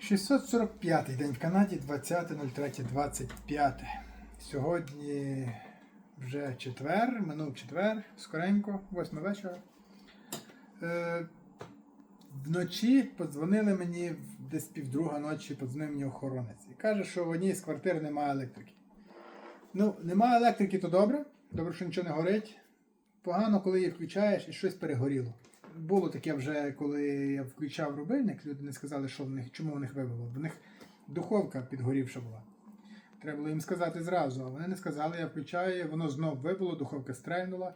645 день в Канаді, 20.03.25. Сьогодні вже четвер, минув четвер, скоренько, 8 вечора. Е, вночі подзвонили мені десь півдруга ночі, подзвонив мені охоронець. І каже, що в одній з квартир немає електрики. Ну, немає електрики, то добре. Добре, що нічого не горить. Погано, коли її включаєш і щось перегоріло. Було таке вже, коли я включав рубильник, люди не сказали, що в них, чому в них вибило. В них духовка підгорівша була. Треба було їм сказати зразу, а вони не сказали, я включаю, воно знов вибило, духовка стрельнула,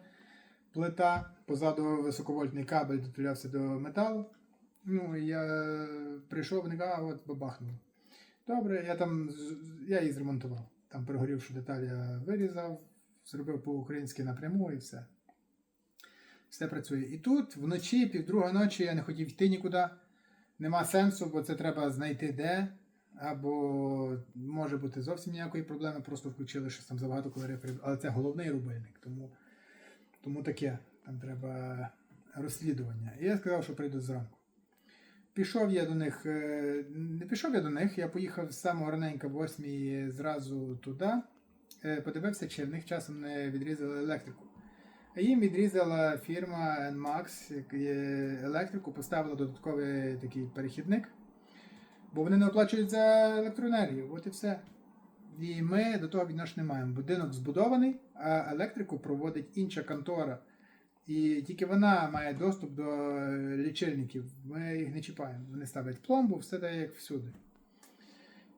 плита, позаду високовольтний кабель дотулявся до металу. Ну, і я прийшов, кажуть, а от бабахнуло. Добре, я там я її зремонтував. Там перегорівшу деталь я вирізав, зробив по-українськи напряму і все. Все працює. І тут вночі, півдруга ночі, я не хотів йти нікуди. Нема сенсу, бо це треба знайти де. Або може бути зовсім ніякої проблеми, просто включили щось там забагато калорій. Але це головний рубильник, тому, тому таке. Там треба розслідування. І я сказав, що прийду зранку. Пішов я до них, е, не пішов я до них, я поїхав з самого раненька, в 8 зразу туди. Е, Подивився, чи в них часом не відрізали електрику. Їм відрізала фірма NMAX електрику, поставила додатковий такий перехідник, бо вони не оплачують за електроенергію. От і все. І ми до того відношення не маємо. Будинок збудований, а електрику проводить інша контора. І тільки вона має доступ до е, лічильників. Ми їх не чіпаємо. Вони ставлять пломбу, все так як всюди.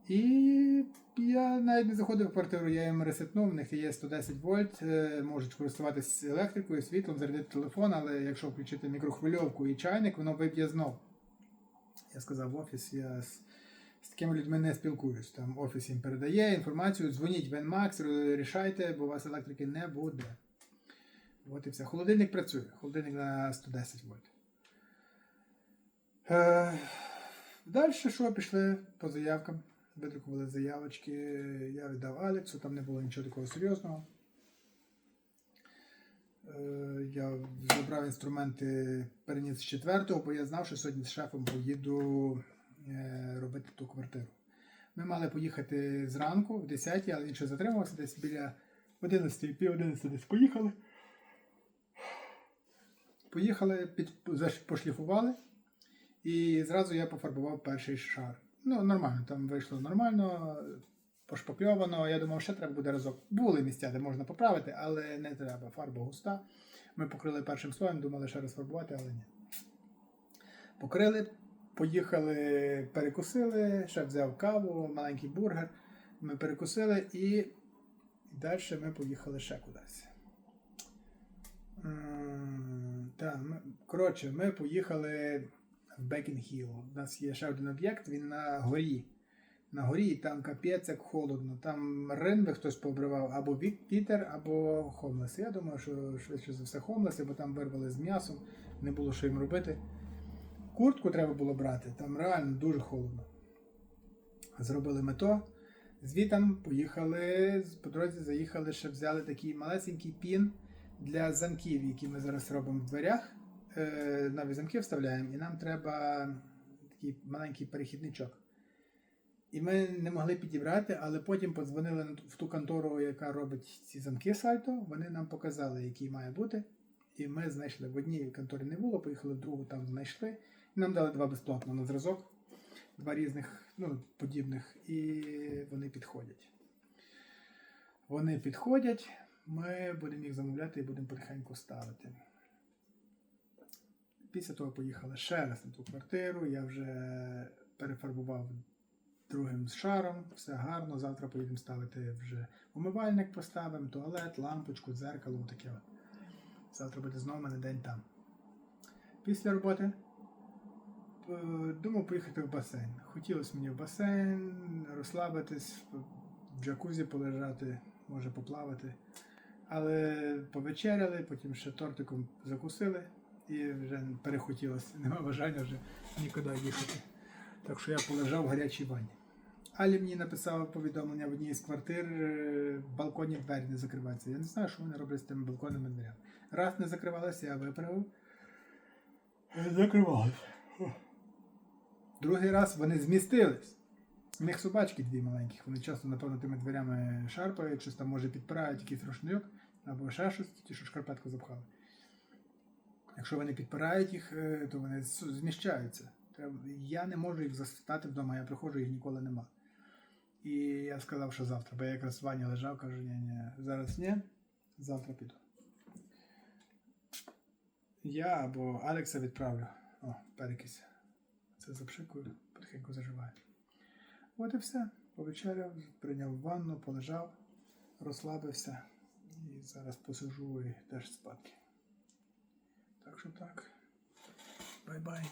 І я навіть не заходив в квартиру, я їм ресетнув, в них є 110 вольт, е, можуть користуватися електрикою, світлом, зарядити телефон, але якщо включити мікрохвильовку і чайник, воно виб'є знов. Я сказав в офіс, я з, з такими людьми не спілкуюсь. Там офіс їм передає інформацію, дзвоніть в NMAX, рішайте, бо у вас електрики не буде. От і все. Холодильник працює. Холодильник на 110 вольт. Е, далі що пішли по заявкам. Видрукували заявочки. Я віддав Алексу, там не було нічого такого серйозного. Е, я забрав інструменти, переніс з четвертого, бо я знав, що сьогодні з шефом поїду е, робити ту квартиру. Ми мали поїхати зранку в 10 але він ще затримався десь біля 11, пів 11 десь поїхали. Поїхали, під, пошліфували, і зразу я пофарбував перший шар. Ну, нормально, там вийшло нормально, пошпакльовано. Я думав, ще треба буде разок. Були місця, де можна поправити, але не треба. Фарба густа. Ми покрили першим слоєм, думали ще раз фарбувати, але ні. Покрили, поїхали, перекусили, ще взяв каву, маленький бургер. Ми перекусили і далі ми поїхали ще кудись. Коротше, ми поїхали в Бекін Хілл. У нас є ще один об'єкт, він на горі. На горі там капець як холодно. Там ринви хтось пообривав або Вік Пітер, або Хомлес. Я думаю, що швидше за все Хомлеси, бо там вирвали з м'ясом, не було що їм робити. Куртку треба було брати, там реально дуже холодно. Зробили мето. Звітам поїхали, по дорозі заїхали, ще взяли такий малесенький пін для замків, які ми зараз робимо в дверях. Е, нові замки вставляємо, і нам треба такий маленький перехідничок. І ми не могли підібрати, але потім подзвонили в ту контору, яка робить ці замки сальто. Вони нам показали, який має бути. І ми знайшли. В одній конторі не було, поїхали в другу, там знайшли. І нам дали два безплатно на зразок, два різних, ну, подібних, і вони підходять. Вони підходять, ми будемо їх замовляти і будемо потихеньку ставити. Після того поїхали ще раз на ту квартиру. Я вже перефарбував другим шаром, все гарно. Завтра поїдемо ставити вже умивальник, поставимо, туалет, лампочку, дзеркало, таке. Завтра буде знову мене день там. Після роботи е, думав поїхати в басейн. Хотілося мені в басейн, розслабитись, в джакузі полежати, може поплавати. Але повечеряли, потім ще тортиком закусили і вже перехотілося. Нема бажання вже нікуди їхати. Так що я полежав в гарячій ванні. Алі мені написала повідомлення в одній з квартир, е, в балконі двері не закриваються. Я не знаю, що вони роблять з тими балконними дверями. Раз не закривалася, я виправив. Закривалася. Другий раз вони змістились. У них собачки дві маленьких. Вони часто, напевно, тими дверями шарпають, щось там може підпирають якийсь рушньок або ще щось, ті, що шкарпетку запхали. Якщо вони підпирають їх, е, то вони зміщаються. Я не можу їх застати вдома, я приходжу, їх ніколи нема. І я сказав, що завтра, бо я якраз в ванні лежав, кажу, ні, ні, зараз ні, завтра піду. Я або Алекса відправлю. О, перекись. Це запшикую, потихеньку заживає. От і все. Повечеряв, прийняв ванну, полежав, розслабився. І зараз посижу і теж спадки. Так що так. Бай-бай.